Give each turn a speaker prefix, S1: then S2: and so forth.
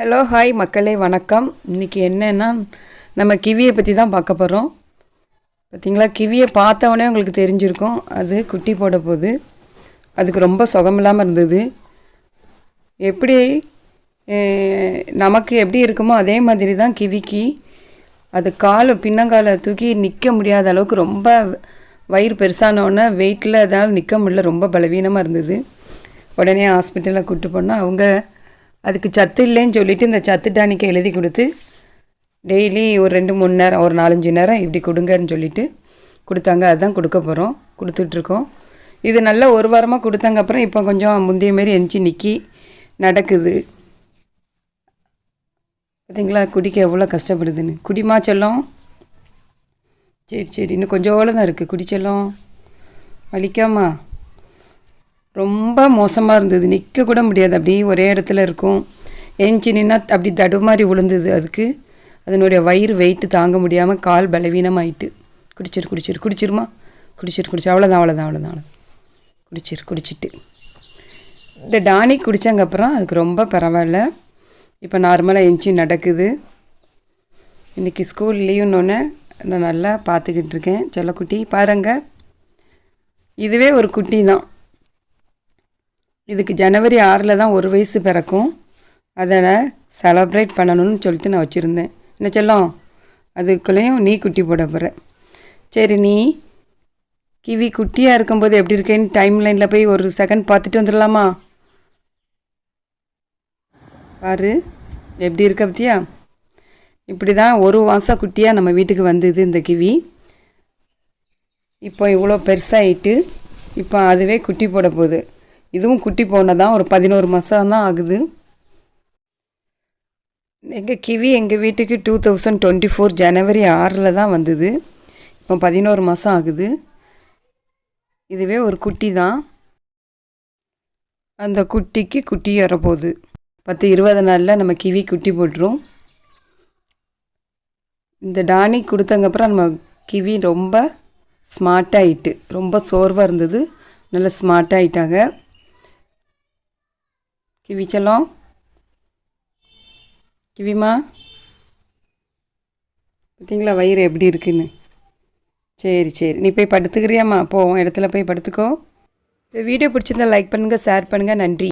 S1: Hello hi மக்களே வணக்கம். இன்றைக்கி என்னென்னா நம்ம கிவியை பற்றி தான் பார்க்க போகிறோம் பார்த்தீங்களா கிவியை பார்த்தவொடனே உங்களுக்கு தெரிஞ்சிருக்கும். அது குட்டி போட போகுது. அதுக்கு ரொம்ப சுகமில்லாமல் இருந்தது. எப்படி நமக்கு எப்படி இருக்குமோ அதே மாதிரி தான் கிவிக்கு. அது காலை பின்னங்காலை தூக்கி நிற்க முடியாத அளவுக்கு ரொம்ப வயிறு பெருசானோடனே வெயிட்டில் அதால் நிற்க முடியல. ரொம்ப பலவீனமாக இருந்தது. உடனே ஹாஸ்பிட்டலில் கூப்பிட்டு போனால் அவங்க அதுக்கு சத்து இல்லைன்னு சொல்லிட்டு இந்த சத்து டானிக்கை எழுதி கொடுத்து டெய்லி ஒரு ரெண்டு மூணு நேரம் ஒரு நாலஞ்சு நேரம் இப்படி கொடுங்கன்னு சொல்லிட்டு கொடுத்தாங்க. அதுதான் கொடுக்க போகிறோம் கொடுத்துட்ருக்கோம். இது நல்லா ஒரு வாரமாக கொடுத்தாங்க. அப்புறம் இப்போ கொஞ்சம் முந்தைய மாரி எந்திச்சு நிற்கி நடக்குது. பார்த்தீங்களா குடிக்க எவ்வளோ கஷ்டப்படுதுன்னு. குடிமா செல்லம்? சரி சரி. இன்னும் கொஞ்சோളം தான் இருக்குது குடிச்செல்லம்? வலிக்காமா? ரொம்ப மோசமாக இருந்தது. நிற்க கூட முடியாது. அப்படியே ஒரே இடத்துல இருக்கும். எஞ்சி நின்னா அப்படி தடுமாறி விழுந்தது அதுக்கு. அதனுடைய வயிறு வெயிட்டு தாங்க முடியாமல் கால் பலவீனமாயிட்டு. குடிச்சிரு குடிச்சிரு. குடிச்சிருமா? குடிச்சிரு குடிச்சிரு. அவ்வளோதான் அவ்வளோதான் அவ்வளோதான் குடிச்சிரு குடிச்சிட்டு. இந்த டானி குடித்தங்கப்புறம் அதுக்கு ரொம்ப பரவாயில்ல. இப்போ நார்மலாக எஞ்சி நடக்குது. இன்றைக்கி ஸ்கூல் லீவுன்னொன்னே நான் நல்லா பார்த்துக்கிட்டு இருக்கேன். செல்லக்குட்டி பாருங்க. இதுவே ஒரு குட்டி தான் இதுக்கு ஜனவரி ஆறில் தான் ஒரு வயசு பிறக்கும். அதை நான் செலப்ரேட் பண்ணணும்னு சொல்லிட்டு நான் வச்சுருந்தேன். என்ன சொல்லும்? அதுக்குள்ளேயும் நீ குட்டி போட போகிற சரி நீ கிவி குட்டியாக இருக்கும்போது எப்படி இருக்கேன்னு டைம் லைனில் போய் ஒரு செகண்ட் பார்த்துட்டு வந்துடலாமா? பாரு எப்படி இருக்க பத்தியா? இப்படி தான் ஒரு மாதம் குட்டியாக நம்ம வீட்டுக்கு வந்தது இந்த கிவி. இப்போ இவ்வளோ பெருசாகிட்டு இப்போ அதுவே குட்டி போட போகுது. இதுவும் குட்டி போனதான் ஒரு பதினோரு மாதம் தான் ஆகுது. எங்கள் கிவி எங்கள் வீட்டுக்கு டூ தௌசண்ட் டுவெண்ட்டி ஃபோர் ஜனவரி ஆறில் தான் வந்தது. இப்போ பதினோரு மாதம் ஆகுது. இதுவே ஒரு குட்டி தான். அந்த குட்டிக்கு குட்டி வரப்போகுது. பத்து இருபது நாளில் நம்ம கிவி குட்டி போட்டுரும். இந்த டானிக் கொடுத்தங்கப்புறம் நம்ம கிவி ரொம்ப ஸ்மார்ட்டாகிட்டு ரொம்ப சோர்வாக இருந்தது. நல்லா ஸ்மார்ட்டாகிட்டாங்க கிவி செல்லம் கிவிமா பார்த்தீங்களா வயிறு எப்படி இருக்குன்னு சரி சரி நீ போய் படுத்துக்கிறியாம்மா போ இடத்துல போய் படுத்துக்கோ இந்த வீடியோ பிடிச்சிருந்தா லைக் பண்ணுங்கள் ஷேர் பண்ணுங்கள் நன்றி